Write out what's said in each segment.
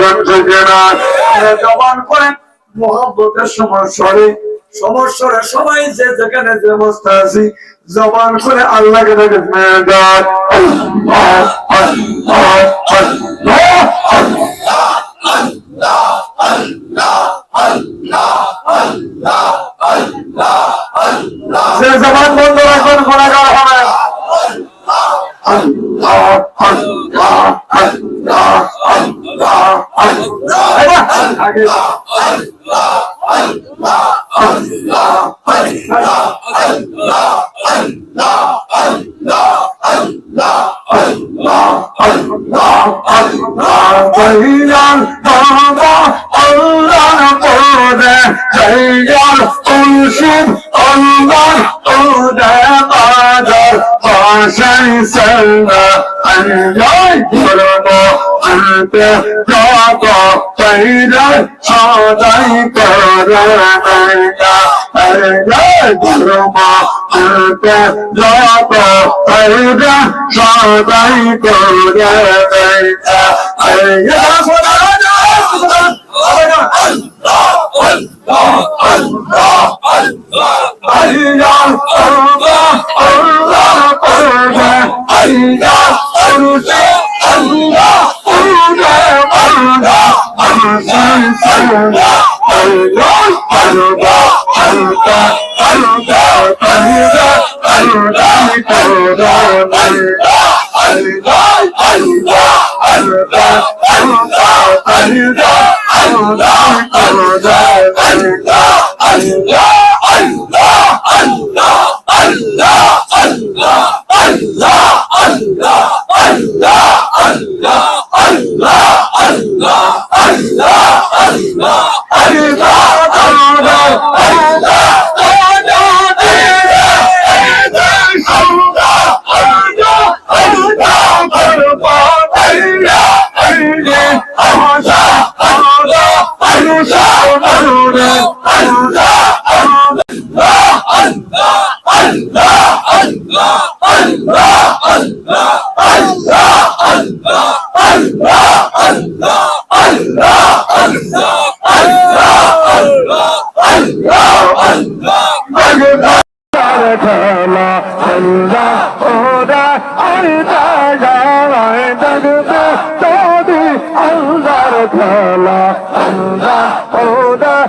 এখন থেকে না জবান করে মহাব্বতের সবাই যে যেখানে যে জবান করে আল্লাহকে ডাক আল্লাহ। জবান বন্ধ রাখুন গুণাগার হবে আল্লাহ, আল্লাহ, আল্লাহ, আল্লাহ, আল্লাহ। এবার আগে Dayyan baba Allah'ın kode Dayyan ulşum Allah Ode kadar Başay sevme Eyyay kurma Ente kaka Allah Çaday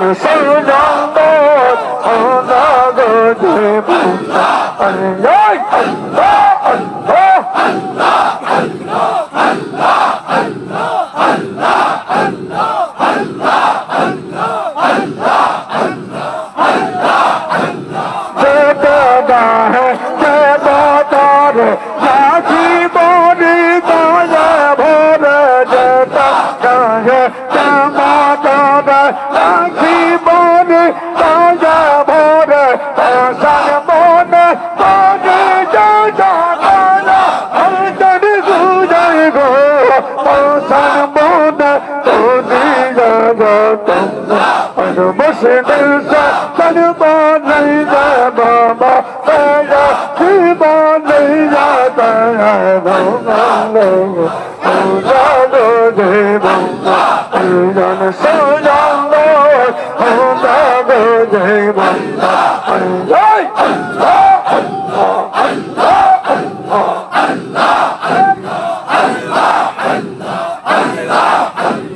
তন জগত বসে দিলসা তন বনাই যা বাবা তেরা জীবন যা তারা ভঙ্গলে পূজা গো দেব জন সোজঙ্গ হোদা গো দেব জয়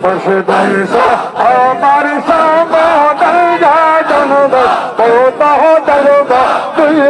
বসে দিলসা আমার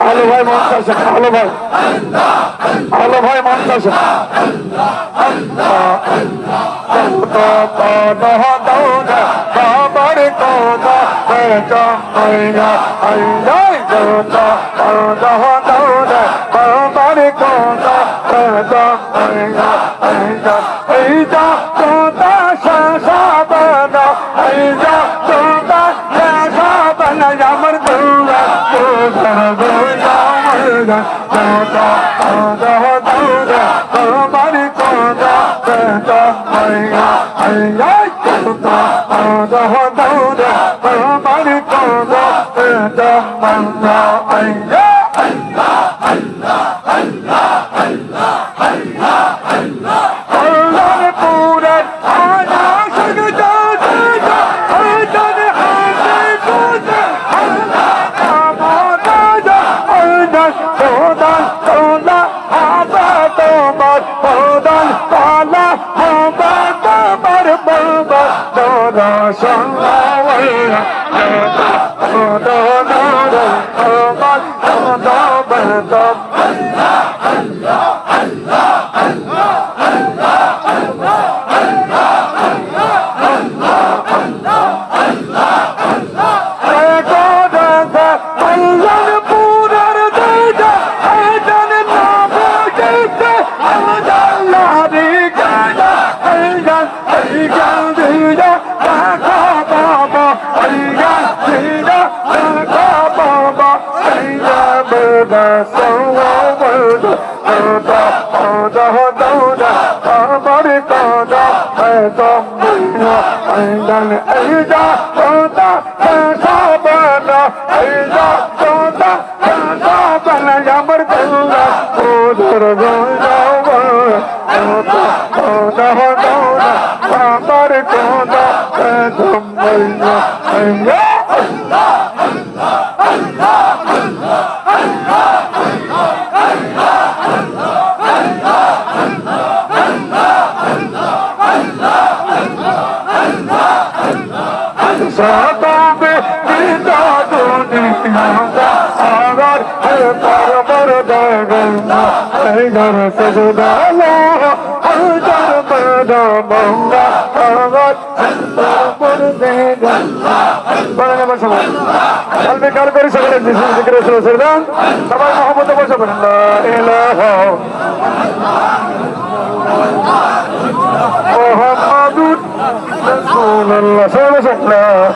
আলো ভাই মন কাছে আলো ভাই আলো ভাই মন বাবার কোনা বেটা আইয়া আইয়াই দোতা দহ দৌড়া বাবার কোনা বেটা আইয়া আইয়া এইটা তোতা শাসা বানা আইয়া তোতা শাসা বানা আমার দৌড়া মরগা তোতা দহ দৌড়া বাবার কোনা বেটা আইয়া আইয়াই তোতা দহ দৌড়া বাবার কোনা বেটা মান্না আইয়া আল্লাহর পুরান আনা সজদা সজদা আল্লাহর হাতে কোদা আল্লাহ আমাদা আল্লাহ কোদান কোদা আবা তোমার কোদান পালা আবা তোমার বাবা তোরা সঙ্গাওয়া দৌদা দৌদা দৌদা আমার দৌদা একদম বুঝা একদম এই যা দৌদা পেশা বানা এই যা দৌদা পেশা বানা আমার দৌদা ও ধর দৌদা দৌদা দৌদা দৌদা আমার দৌদা একদম বুঝা একদম Allah! Allah! Allah! Allah! Allah! আইদা সাদাবে দিদা দুনিয়া আগার হে পরবর দেগনা এই ঘর সজদালা আগার বড়া মঙ্গা সবাই মোহাম্মদ সাল্লাল্লাহু